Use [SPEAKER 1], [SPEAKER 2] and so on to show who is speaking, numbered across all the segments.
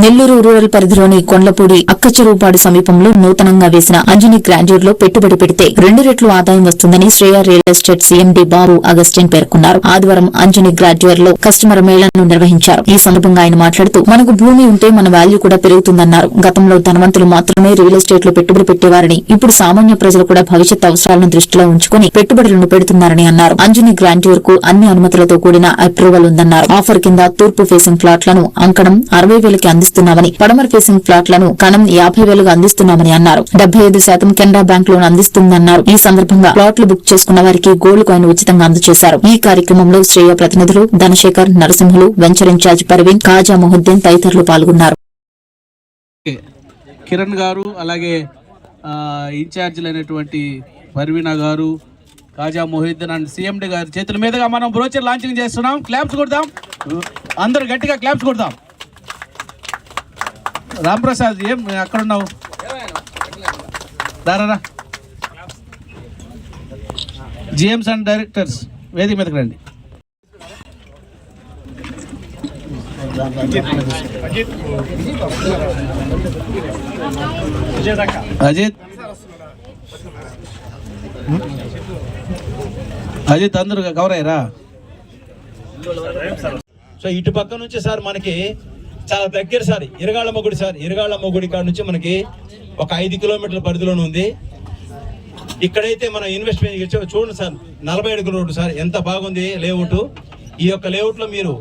[SPEAKER 1] Nellore rural పరిధిలోని కొండ్లపూడి అక్కచెరువుపాడు సమీపంలో నూతనంగా వేసిన అంజనీ గ్రాండ్యూర్లో పెట్టుబడి పెడితే రెండు రెట్లు ఆదాయం వస్తుందని Shreya real estate CMD Babu Augustine పేర్కొన్నారు. ఆదివారం అంజనీ గ్రాడ్యుయర్లో కస్టమర్ మేళను నిర్వహించారు. ఈ సందర్భంగా ఆయన మాట్లాడుతూ మనకు భూమి ఉంటే మన వాల్యూ కూడా పెరుగుతుందన్నారు. గతంలో ధనవంతులు మాత్రమే రియల్ ఎస్టేట్లో పెట్టుబడి పెట్టేవారని ఇప్పుడు సామాన్య ప్రజలు కూడా భవిష్యత్ అవసరాలను దృష్టిలో ఉంచుకుని పెట్టుబడులను పెడుతున్నారని అన్నారు. అంజనీ గ్రాండ్యూర్కు అన్ని అనుమతులతో కూడిన అప్రూవల్ ఉందన్నారు. ఆఫర్ కింద తూర్పు ఫేసింగ్ ప్లాట్లను అంకణం అరవై వేలకి అందిస్తున్నామని పడమర ఫేసింగ్ ప్లాట్లను కణం యాభై వేలుగా అందిస్తున్నామని అన్నారు. డెబ్బై ఐదు శాతం కెనరా బ్యాంక్ లోన్ అందిస్తుందన్నారు. ఈ సందర్భంగా ప్లాట్లు బుక్ చేసుకున్న వారికి గోల్డ్ కాయిన్ ఉచితంగా అందజేశారు. ఈ కార్యక్రమంలో శ్రేయ ప్రతినిధులు Dhanasekhar Narasimhulu venture in charge Parveen Khaja Mohiddin తదితరులు పాల్గొన్నారు.
[SPEAKER 2] కిరణ్ గారు అలాగే ఆ, అయినటువంటి పర్వీనా గారు కాజా మొహిద్దీన్ అండ్ సీఎండి గారి చేతుల మీదుగా మనం బ్రోచర్ లాంచింగ్ చేస్తున్నాం. క్లాప్స్ కొడదాం. అందరూ గట్టిగా క్లాప్స్ కొడదాం. రామ్ ప్రసాద్ ఏం అక్కడ ఉన్నావు దారా జిఎంస్ అండ్ డైరెక్టర్స్ వేదిక మీదకి రండి. అజిత్. అజిత్ అందరు కవర్ అయ్యారా
[SPEAKER 3] సో ఇటు పక్క నుంచి సార్ మనకి చాలా దగ్గర సార్ ఇరగాళ్ళమ్మ గుడి సార్ ఇరగాళ్ళమ్మ గుడి కాడ నుంచి మనకి ఒక ఐదు కిలోమీటర్ల పరిధిలోనే ఉంది. ఇక్కడైతే మనం ఇన్వెస్ట్మెంట్ ఇచ్చే- చూడండి సార్ నలభై అడుగుల రోడ్డు సార్ ఎంత బాగుంది లేఅవుట్ ఈ యొక్క లేఅవుట్లో మీరు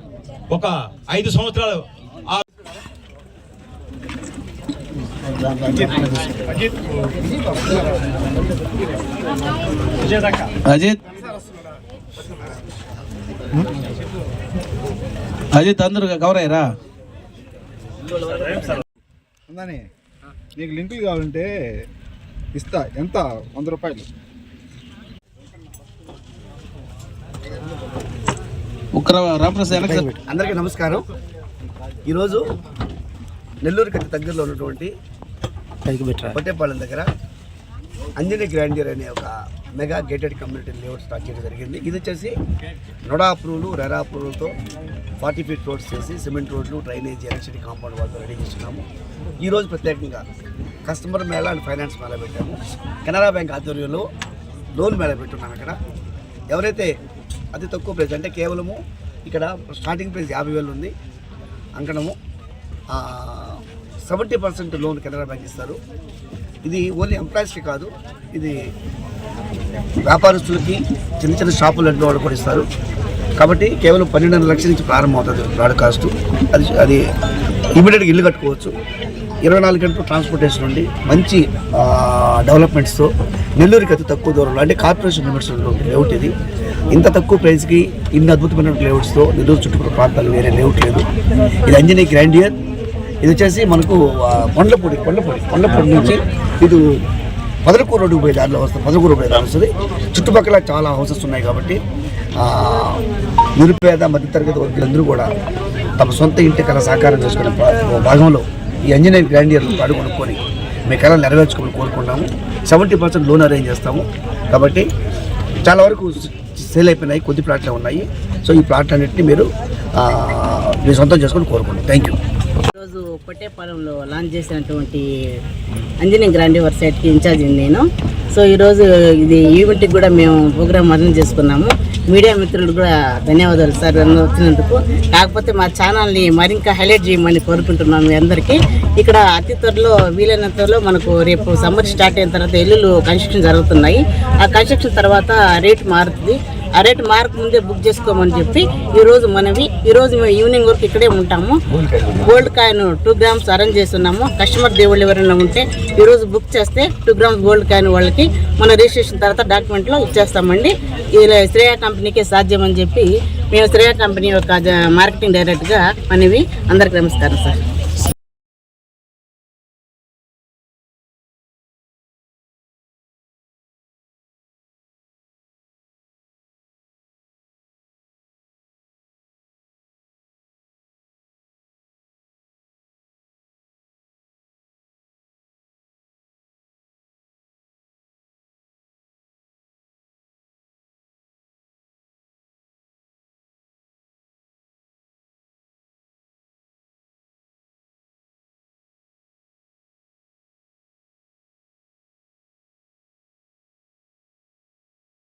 [SPEAKER 3] ఒక ఐదు సంవత్సరాలు
[SPEAKER 2] అజిత్. అజిత్ అందరు కవర్ అయ్యారా?
[SPEAKER 4] ఉందని నీకు లింకులు కావాలంటే ఇస్తా. ఎంత? వంద రూపాయలు.
[SPEAKER 5] అందరికీ నమస్కారం. ఈరోజు నెల్లూరు కట్టి దగ్గరలో ఉన్నటువంటి కొట్టేపాలెం దగ్గర అంజనీ గ్రాండియర్ అనే ఒక mega gated community layout start చేయడం జరిగింది. ఇది వచ్చేసి నొడా అప్రూవ్లు రెరా అప్రూవ్లతో ఫార్టీ ఫీట్ రోడ్స్ చేసి సిమెంట్ రోడ్లు డ్రైనేజ్ ఎలక్ట్రిసిటీ కాంపౌండ్ వాళ్ళతో రెడీ చేస్తున్నాము ఈరోజు ప్రత్యేకంగా customer mela and finance mela పెట్టాము. కెనరా బ్యాంక్ ఆధ్వర్యంలో లోన్ మేళ పెట్టున్నాము ఇక్కడ ఎవరైతే అతి తక్కువ ప్రైస్ అంటే కేవలము ఇక్కడ స్టార్టింగ్ ప్రైస్ యాభై వేలు ఉంది. అంకణము seventy percent loan Canara bank ఇస్తారు. ఇది ఓన్లీ ఎంప్లాయీస్కి కాదు ఇది వ్యాపారస్తులకి చిన్న చిన్న షాపులు లాంటి వాళ్ళు కూడా ఇస్తారు. కాబట్టి కేవలం పన్నెండున్నర లక్షల నుంచి ప్రారంభం అవుతుంది ప్లాట్ కాస్ట్ అది అది ఇమీడియట్గా ఇల్లు కట్టుకోవచ్చు. ఇరవై నాలుగు గంటలు ట్రాన్స్పోర్టేషన్ ఉండి మంచి డెవలప్మెంట్స్తో నెల్లూరుకి అతి తక్కువ దూరంలో అంటే కార్పొరేషన్ లిమిట్స్ లేఅవుట్ ఇది. ఇంత తక్కువ ప్రైస్కి ఇన్ని అద్భుతమైన లేఅవుట్స్తో నెల్లూరు చుట్టుపక్కల ప్రాంతాలు వేరే లేఅవుట్ లేదు. ఇది అంజనీ గ్రాండియర్. ఇది వచ్చేసి మనకు కొండపూడి కొండపూడి కొండపూడి నుంచి ఇది పదలకూరు రోడ్డుకు పోయే దారిలో వస్తుంది పదలకూరు పోయే దారి వస్తుంది. చుట్టుపక్కల చాలా హౌసెస్ ఉన్నాయి కాబట్టి నిరుపేద మధ్యతరగతి వర్గులందరూ కూడా తమ సొంత ఇంటి కళ సాకారం చేసుకునే భాగంలో ఈ ఇంజనీర్ గ్రాండియర్ పాడు కొనుక్కొని మీ కళ నెరవేర్చుకోమని కోరుకున్నాము సెవెంటీ పర్సెంట్ లోన్ అరేంజ్ చేస్తాము. కాబట్టి చాలా వరకు సేల్ అయిపోయినాయి కొద్ది ప్లాట్లే ఉన్నాయి. సో ఈ ప్లాట్లు అన్నింటినీ మీరు మీ సొంతం చేసుకొని కోరుకోండి థ్యాంక్ యూ
[SPEAKER 6] ఈరోజు పొట్టేపాలెంలో లాంచ్ చేసినటువంటి అంజనీ గ్రాండీ సైట్కి ఇన్ఛార్జ్ నేను. సో ఈరోజు ఇది ఈవెంట్కి కూడా మేము ప్రోగ్రామ్ అరేంజ్ చేసుకున్నాము. మీడియా మిత్రులు కూడా ధన్యవాదాలు సార్ వచ్చినందుకు. కాకపోతే మా ఛానల్ని మరింకా హైలైట్ చేయమని కోరుకుంటున్నాము మీ అందరికీ. ఇక్కడ అతి త్వరలో వీలైనంత త్వరలో మనకు రేపు సమ్మర్ స్టార్ట్ అయిన తర్వాత ఇల్లులు కన్స్ట్రక్షన్ జరుగుతున్నాయి. ఆ కన్స్ట్రక్షన్ తర్వాత రేట్ మారుతుంది. ఆ రేట్ మార్క్ ముందే బుక్ చేసుకోమని చెప్పి ఈరోజు మనవి ఈరోజు మేము ఈవినింగ్ వరకు ఇక్కడే ఉంటాము. Gold coin two grams arrange చేస్తున్నాము. కస్టమర్ దేవుళ్ళు ఎవరైనా ఉంటే ఈరోజు బుక్ చేస్తే టూ గ్రామ్స్ గోల్డ్ కాయిన్ వాళ్ళకి మన రిజిస్ట్రేషన్ తర్వాత డాక్యుమెంట్లో ఇచ్చేస్తామండి. ఇలా శ్రేయ కంపెనీకే సాధ్యమని చెప్పి మేము శ్రేయ కంపెనీ యొక్క మార్కెటింగ్ డైరెక్ట్గా మనవి అందరికి నమస్కారం సార్.